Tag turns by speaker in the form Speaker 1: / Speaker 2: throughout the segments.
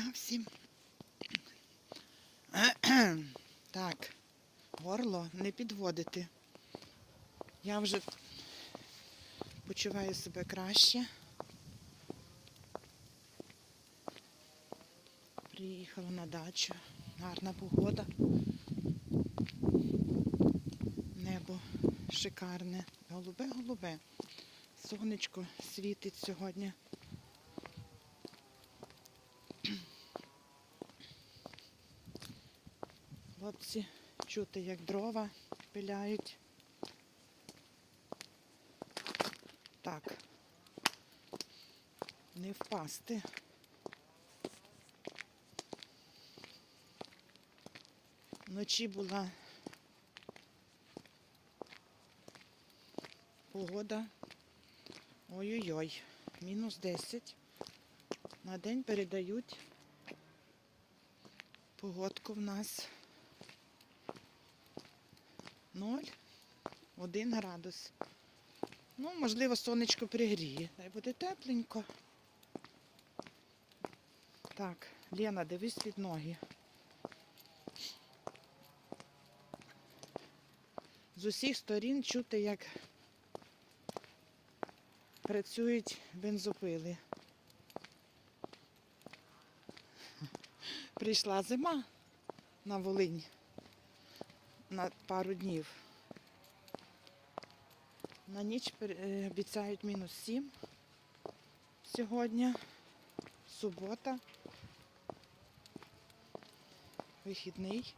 Speaker 1: дня всім. Так, горло не підводити. Я вже почуваю себе краще. Приїхала на дачу. Гарна погода. Небо шикарне. Голубе-голубе. Сонечко світить сьогодні. Хлопці чути, як дрова пиляють. Так. Не впасти. Вночі була погода. Ой-ой-ой, мінус 10. На день передають погодку в нас 0, 1 градус. Ну, можливо, сонечко пригріє. Дай буде тепленько. Так, Лена, дивись під ноги. З усіх сторін чути, як працюють бензопили. Прийшла зима на Волинь на пару днів. На ніч е, обіцяють мінус 7 сьогодні. Субота. Вихідний.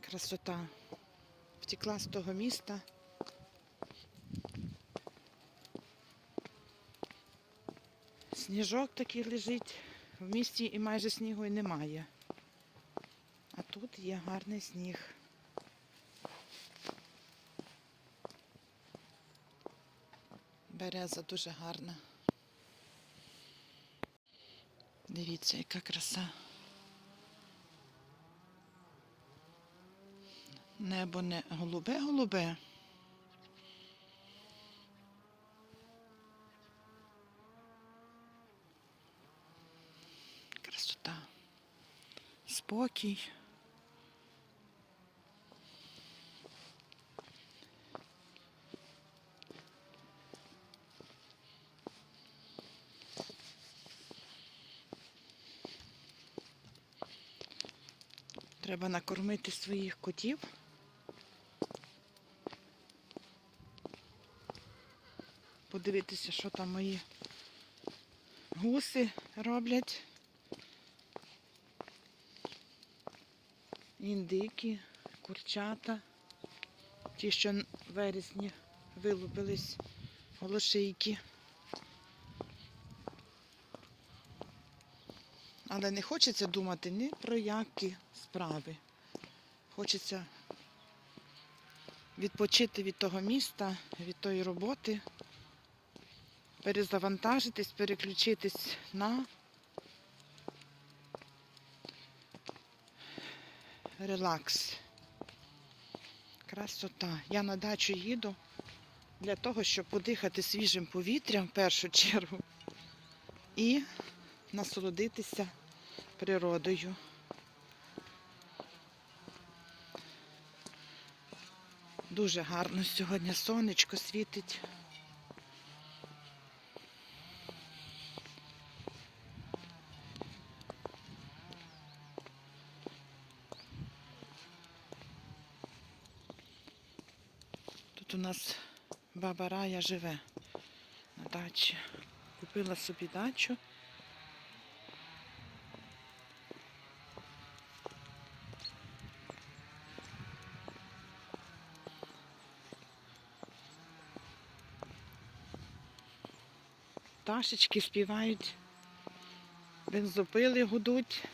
Speaker 1: Красота. Втекла з того міста. Сніжок такий лежить. В місті і майже снігу і немає. А тут є гарний сніг. Береза дуже гарна. Дивіться, яка краса. Небо не голубе-голубе. Красота. Спокій. Треба накормити своїх котів. Подивитися, що там мої гуси роблять. Індики, курчата, ті, що вересні вилупились голошийки. Але не хочеться думати ні про які справи. Хочеться відпочити від того міста, від тої роботи, перезавантажитись, переключитись на релакс. Красота. Я на дачу їду для того, щоб подихати свіжим повітрям в першу чергу і насолодитися природою. Дуже гарно сьогодні сонечко світить. Тут у нас баба Рая живе на дачі. Купила собі дачу. Пташечки співають, бензопили гудуть.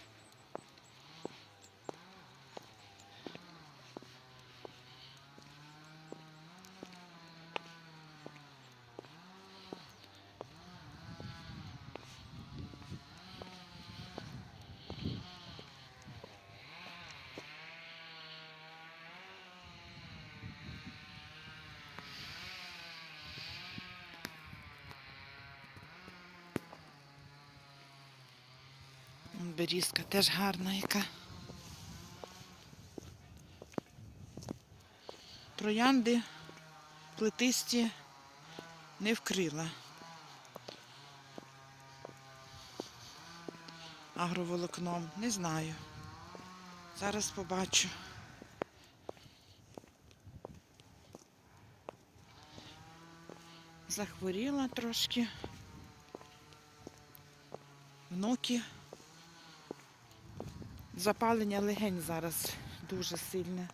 Speaker 1: Берізка теж гарна яка. Троянди плетисті не вкрила. Агроволокном, не знаю. Зараз побачу. Захворіла трошки. Внуки. Запалення легень зараз дуже сильне.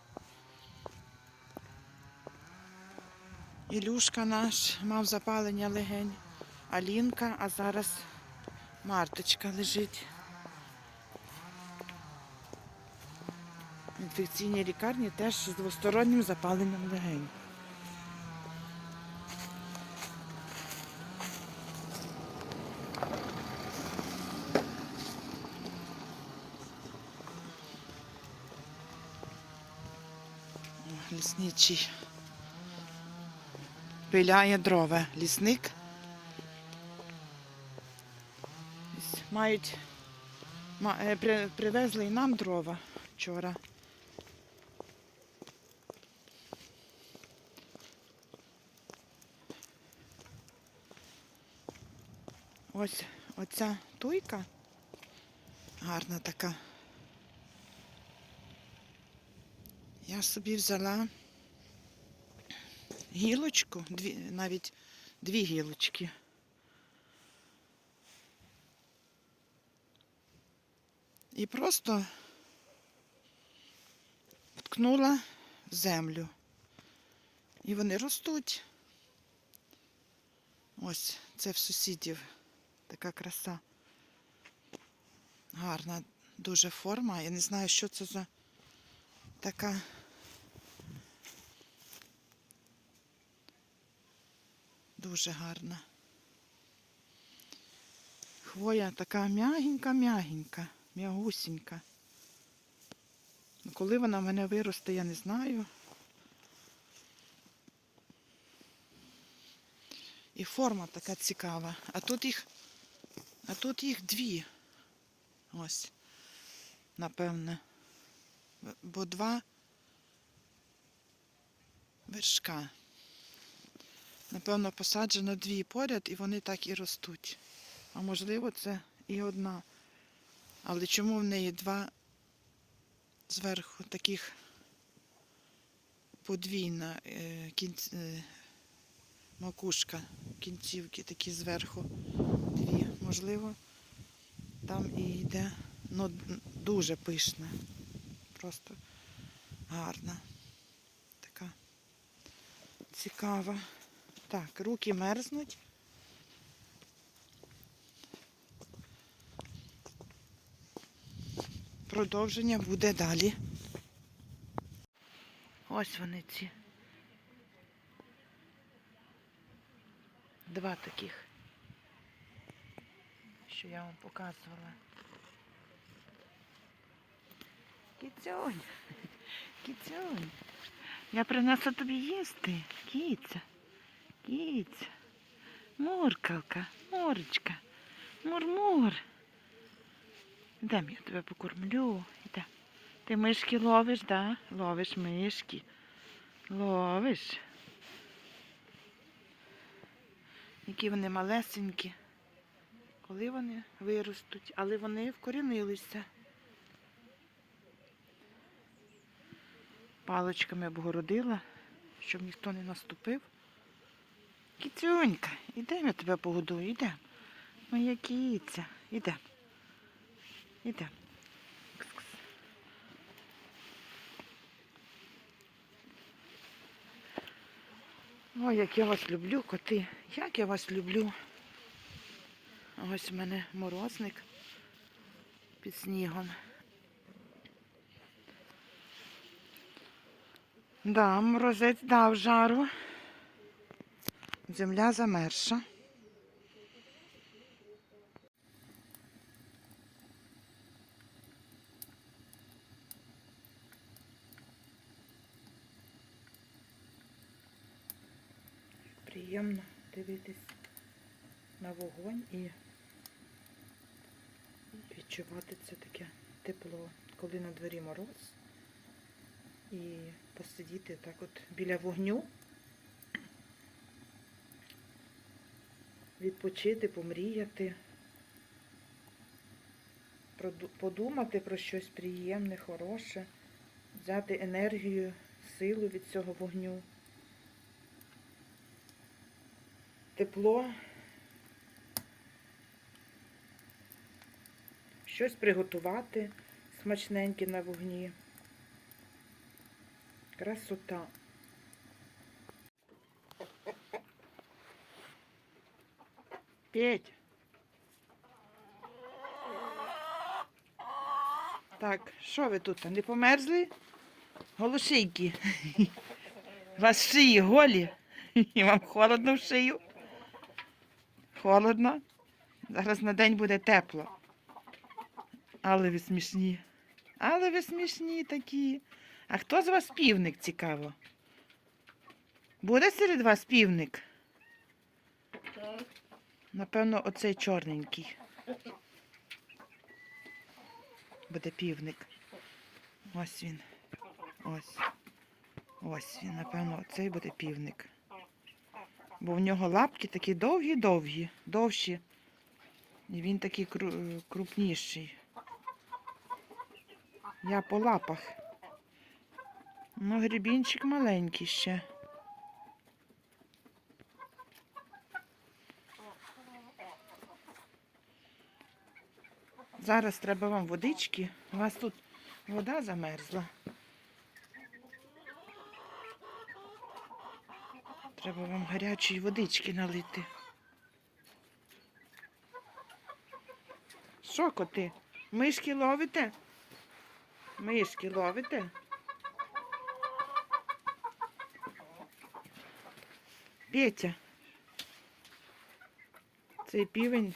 Speaker 1: Ілюшка наш мав запалення легень, Алінка, а зараз Марточка лежить. В інфекційній лікарні теж з двостороннім запаленням легень. Лісничий. Пиляє дрова. Лісник. Мають ма- е, при- привезли і нам дрова вчора. Ось оця туйка гарна така. Я собі взяла гілочку, дві, навіть дві гілочки. І просто ткнула в землю. І вони ростуть. Ось це в сусідів така краса. Гарна дуже форма. Я не знаю, що це за така. Дуже гарна. Хвоя така м'ягенька-м'ягенька, м'ягусінька. Ну, Коли вона в мене виросте, я не знаю. І форма така цікава. А тут їх, а тут їх дві. Ось, напевне. Бо два вершка. Напевно, посаджено дві поряд і вони так і ростуть. А можливо, це і одна. Але чому в неї два зверху таких подвійна е, е, макушка, кінцівки такі зверху дві. Можливо, там і йде. Ну, дуже пишна. Просто гарна. Така цікава. Так, руки мерзнуть. Продовження буде далі. Ось вони ці. Два таких, що я вам показувала. Кіцюнь, кіцюнь. Я принесла тобі їсти. Кіця, кіця. Муркалка, мурочка, мур-мур. Йдем, я тебе покормлю. Йдем. Ти мишки ловиш, да? Ловиш мишки. Ловиш. Які вони малесенькі. Коли вони виростуть, але вони вкорінилися. Палочками обгородила, щоб ніхто не наступив. Кіцюнька, ідемо я тебе погодую, ідемо. Моя кіця, ідемо. Ідемо. Ой, як я вас люблю, коти. Як я вас люблю. Ось у мене морозник під снігом. Да, морозець дав жару. Земля замерша. Приємно дивитись на вогонь і відчувати це таке тепло, коли на дворі мороз. І посидіти так от біля вогню. Відпочити, помріяти, подумати про щось приємне, хороше, взяти енергію, силу від цього вогню. Тепло. Щось приготувати смачненьке на вогні. Красота. Петь. Так, що ви тут? Не померзли? Голошийки. Вас шиї голі. І вам холодно в шию. Холодно. Зараз на день буде тепло. Але ви смішні. Але ви смішні такі. А хто з вас півник цікаво? Буде серед вас півник? Напевно, оцей чорненький. Буде півник. Ось він. Ось. Ось він, напевно, оцей буде півник. Бо в нього лапки такі довгі-довгі, довші. І він такий крупніший. Я по лапах. Ну, грібінчик маленький ще. Зараз треба вам водички. У вас тут вода замерзла. Треба вам гарячої водички налити. Що, коти? Мишки ловите? Мишки ловите? Петя. Цей півень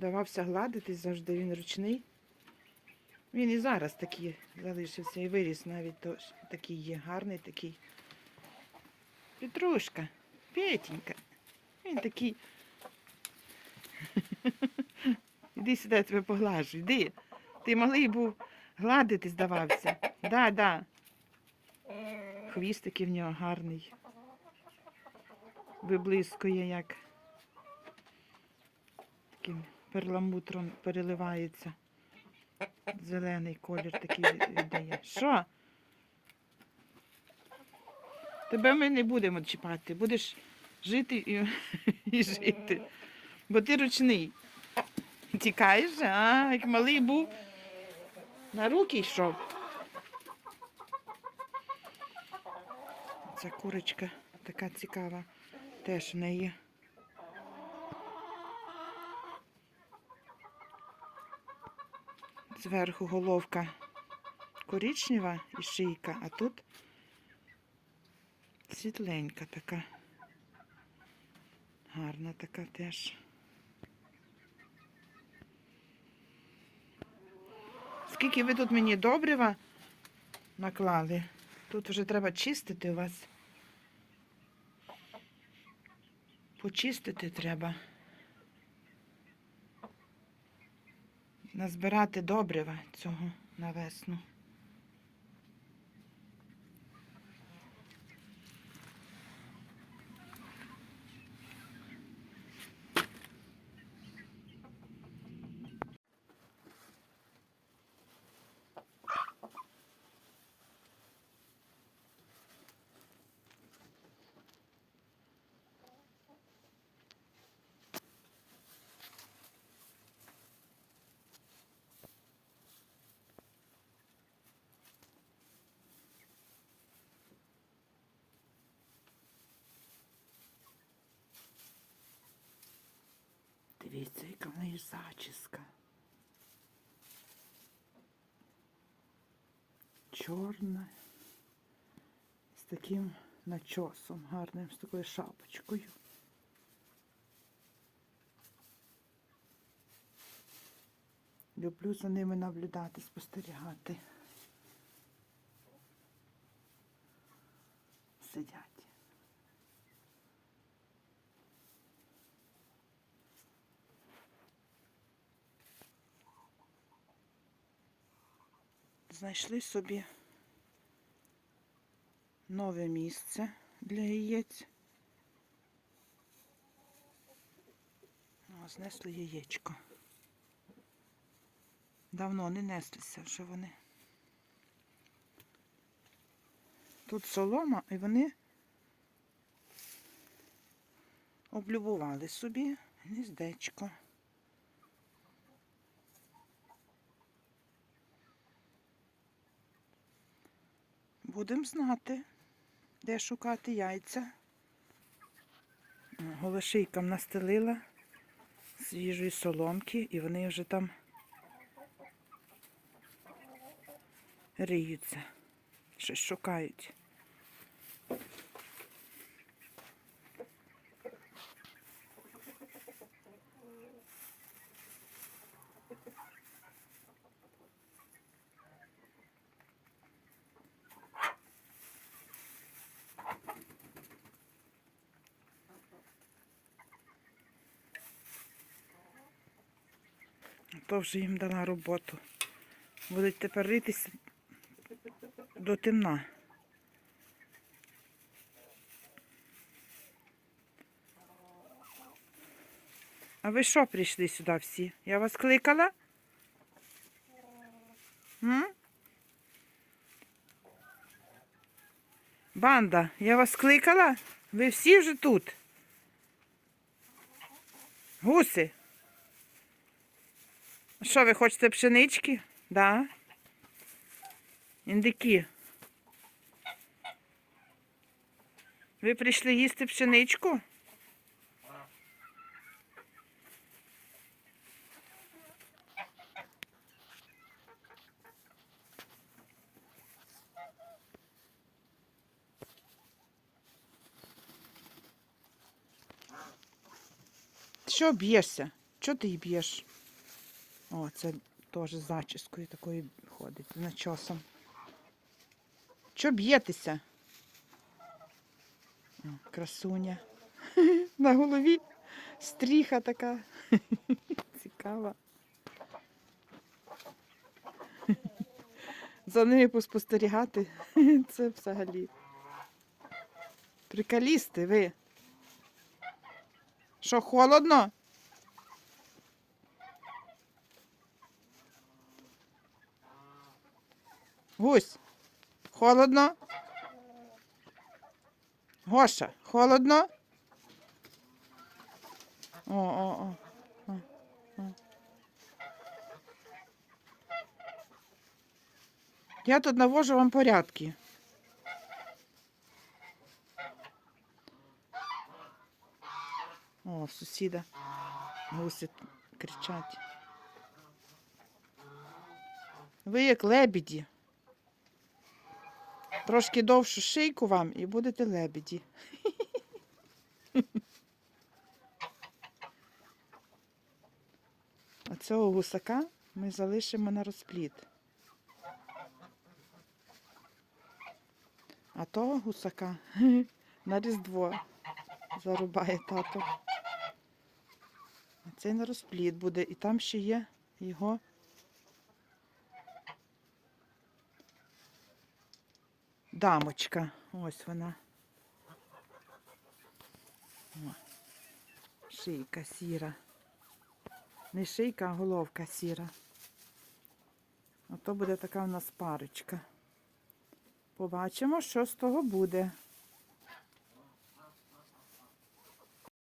Speaker 1: давався гладитись завжди, він ручний. Він і зараз такий залишився і виріс навіть тож, такий є, гарний такий. Петрушка, Петенька. Він такий. Іди сюди, я тебе поглажу, іди. Ти малий був гладити здавався. Да, да. Хвіст в нього гарний. Виблискує, як таким перламутром переливається. Зелений колір такий віддає. Що? Тебе ми не будемо чіпати. Будеш жити і, і жити. Бо ти ручний. Тікаєш, а як малий був, на руки йшов. Ця курочка така цікава. Теж в неї. Зверху головка коричнева і шийка, а тут світленька така. Гарна така теж. Скільки ви тут мені добрива наклали? Тут вже треба чистити у вас. Почистити треба. Назбирати добрива цього на весну. Дивіться, яка в неї зачіска. Чорна. З таким начосом гарним, з такою шапочкою. Люблю за ними наблюдати, спостерігати. Сидять. Знайшли собі нове місце для яєць. О, знесли яєчко. Давно не неслися вже вони. Тут солома, і вони облюбували собі гніздечко. Будемо знати, де шукати яйця. Голошийкам настелила свіжої соломки, і вони вже там риються, щось шукають. То вже їм дала роботу. Будуть тепер ритись до темна. А ви що прийшли сюди всі? Я вас кликала? М? Банда, я вас кликала? Ви всі вже тут? Гуси? Що, ви хочете пшенички? Да. Індики. Ви прийшли їсти пшеничку? Що б'єшся? Чого ти її б'єш? О, це теж зачіскою такою ходить, начосом. Чого б'єтеся? Красуня. На голові стріха така. Цікава. За ними поспостерігати. Це взагалі. Прикалісти ви. Що, холодно? Гусь, холодно? Гоша, холодно? О, о, о. о. Я тут навожу вам порядки. О, сусіда. Гуси кричать. Ви як лебіді. Трошки довшу шийку вам і будете лебіді. А цього гусака ми залишимо на розпліт. А того гусака на різдво зарубає тато. А цей на розпліт буде. І там ще є його дамочка. Ось вона. О, шийка сіра. Не шийка, а головка сіра. Ото буде така у нас парочка. Побачимо, що з того буде.